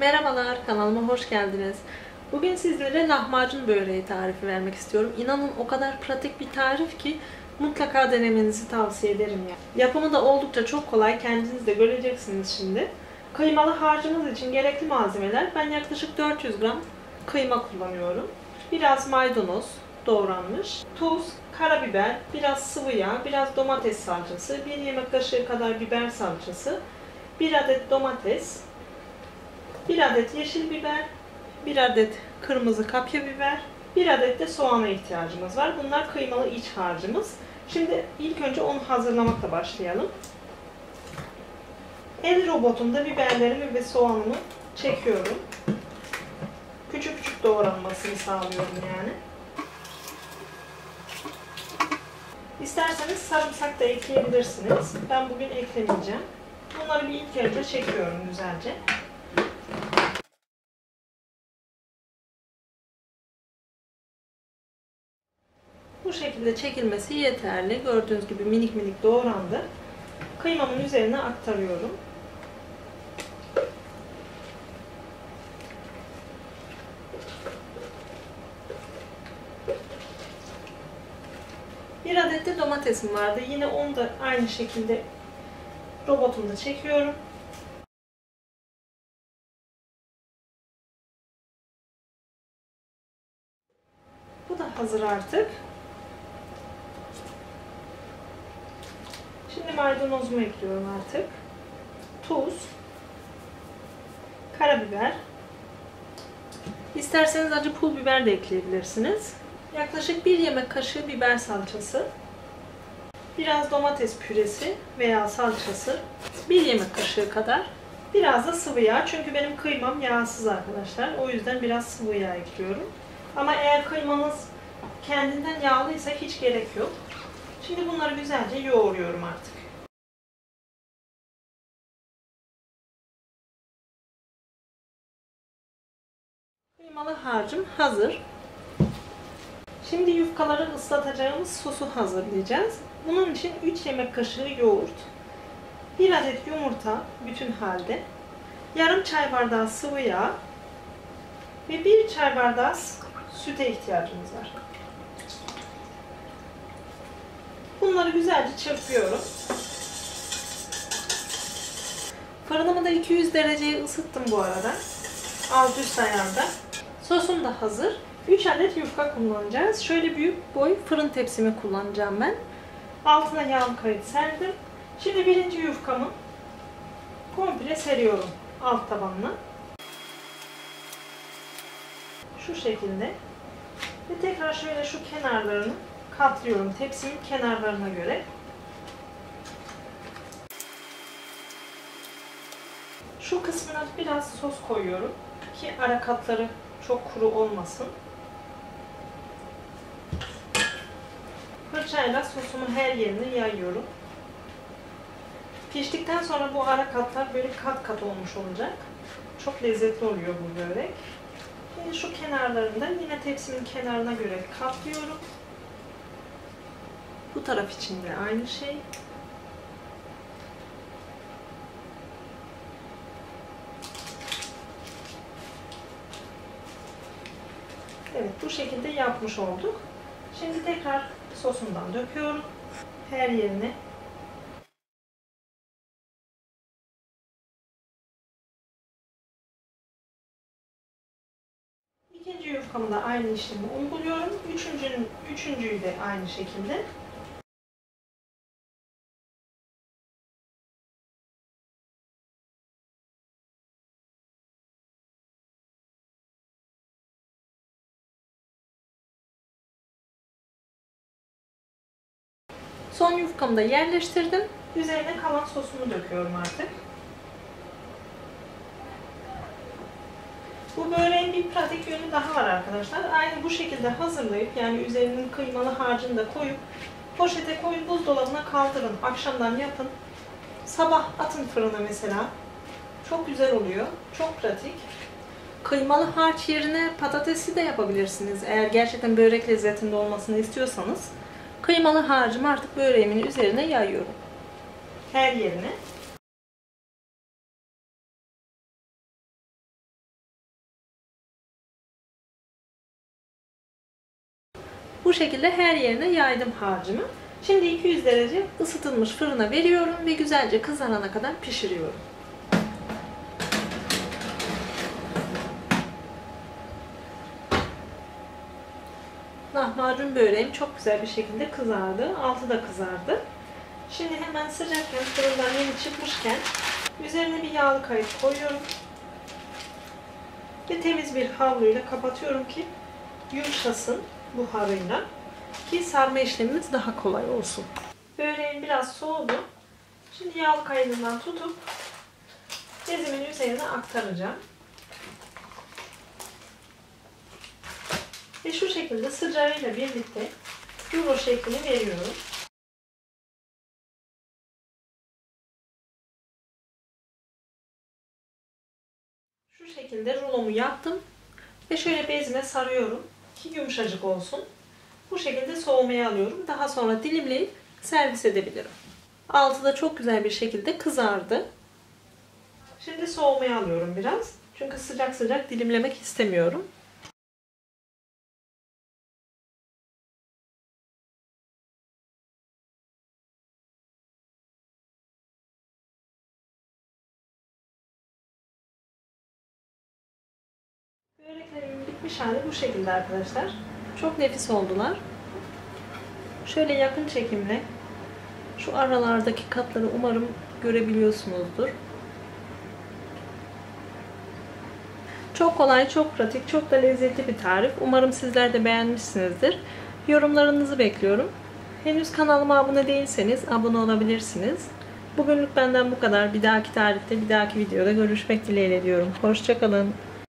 Merhabalar, kanalıma hoş geldiniz. Bugün sizlere lahmacun böreği tarifi vermek istiyorum. İnanın o kadar pratik bir tarif ki mutlaka denemenizi tavsiye ederim. Ya. Yapımı da oldukça çok kolay, kendiniz de göreceksiniz şimdi. Kıymalı harcımız için gerekli malzemeler, ben yaklaşık 400 gram kıyma kullanıyorum. Biraz maydanoz doğranmış, tuz, karabiber, biraz sıvı yağ, biraz domates salçası, 1 yemek kaşığı kadar biber salçası, 1 adet domates, 1 adet yeşil biber, 1 adet kırmızı kapya biber, 1 adet de soğana ihtiyacımız var. Bunlar kıymalı iç harcımız. Şimdi ilk önce onu hazırlamakla başlayalım. El robotumda biberlerimi ve soğanımı çekiyorum. Küçük küçük doğranmasını sağlıyorum yani. İsterseniz sarımsak da ekleyebilirsiniz. Ben bugün eklemeyeceğim. Bunları bir ilk önce çekiyorum güzelce. Bu şekilde çekilmesi yeterli. Gördüğünüz gibi minik minik doğrandı. Kıymamın üzerine aktarıyorum. Bir adet de domatesim vardı. Yine onu da aynı şekilde robotumda çekiyorum. Bu da hazır artık. Şimdi maydanozumu ekliyorum artık. Tuz. Karabiber. İsterseniz acı pul biber de ekleyebilirsiniz. Yaklaşık 1 yemek kaşığı biber salçası. Biraz domates püresi veya salçası. 1 yemek kaşığı kadar. Biraz da sıvı yağ. Çünkü benim kıymam yağsız arkadaşlar. O yüzden biraz sıvı yağ ekliyorum. Ama eğer kıymanız kendinden yağlıysa hiç gerek yok. Şimdi bunları güzelce yoğuruyorum artık. Harcım hazır. Şimdi yufkaları ıslatacağımız sosu hazırlayacağız. Bunun için 3 yemek kaşığı yoğurt, 1 adet yumurta bütün halde, yarım çay bardağı sıvı yağ ve 1 çay bardağı süte ihtiyacımız var. Bunları güzelce çırpıyorum. Fırınımı da 200 dereceye ısıttım bu arada. Alt üst ayarda. Sosum da hazır. 3 adet yufka kullanacağız. Şöyle büyük boy fırın tepsimi kullanacağım ben. Altına yağlı kayıt serdim. Şimdi birinci yufkamı komple seriyorum alt tabanına. Şu şekilde. Ve tekrar şöyle şu kenarlarını katlıyorum tepsimin kenarlarına göre. Şu kısmına biraz sos koyuyorum ki ara katları çok kuru olmasın. Fırçayla sosumu her yerine yayıyorum. Piştikten sonra bu ara katlar böyle kat kat olmuş olacak. Çok lezzetli oluyor bu börek. Şimdi şu kenarlarında yine tepsimin kenarına göre katlıyorum. Bu taraf için de aynı şey. Evet bu şekilde yapmış olduk. Şimdi tekrar sosundan döküyorum. Her yerine İkinci yufkamı da aynı işlemi uyguluyorum. Üçüncünün, üçüncüyü de aynı şekilde. Son yufkamı da yerleştirdim. Üzerine kalan sosumu döküyorum artık. Bu böreğin bir pratik yönü daha var arkadaşlar. Aynı bu şekilde hazırlayıp yani üzerinin kıymalı harcını da koyup poşete koyup buzdolabına kaldırın. Akşamdan yapın. Sabah atın fırına mesela. Çok güzel oluyor. Çok pratik. Kıymalı harç yerine patatesi de yapabilirsiniz. Eğer gerçekten börek lezzetinde olmasını istiyorsanız. Kıymalı harcımı artık böreğimin üzerine yayıyorum. Her yerine. Bu şekilde her yerine yaydım harcımı. Şimdi 200 derece ısıtılmış fırına veriyorum ve güzelce kızarana kadar pişiriyorum. Lahmacun böreğim çok güzel bir şekilde kızardı. Altı da kızardı. Şimdi hemen sıcakken fırından yeni çıkmışken üzerine bir yağlı kayık koyuyorum. Ve temiz bir havluyla kapatıyorum ki yumuşasın buharıyla ki sarma işlemimiz daha kolay olsun. Böreğim biraz soğudu. Şimdi yağlı kayığından tutup bezimin üzerine aktaracağım. Ve şu şekilde sıcağıyla birlikte rulo şeklini veriyorum. Şu şekilde rulomu yaptım ve şöyle bezime sarıyorum ki yumuşacık olsun. Bu şekilde soğumaya alıyorum. Daha sonra dilimleyip servis edebilirim. Altı da çok güzel bir şekilde kızardı. Şimdi soğumaya alıyorum biraz. Çünkü sıcak sıcak dilimlemek istemiyorum. Böreklerimin bitmiş hali bu şekilde arkadaşlar. Çok nefis oldular. Şöyle yakın çekimle şu aralardaki katları umarım görebiliyorsunuzdur. Çok kolay, çok pratik, çok da lezzetli bir tarif. Umarım sizler de beğenmişsinizdir. Yorumlarınızı bekliyorum. Henüz kanalıma abone değilseniz abone olabilirsiniz. Bugünlük benden bu kadar. Bir dahaki tarifte, bir dahaki videoda görüşmek dileğiyle diyorum. Hoşçakalın.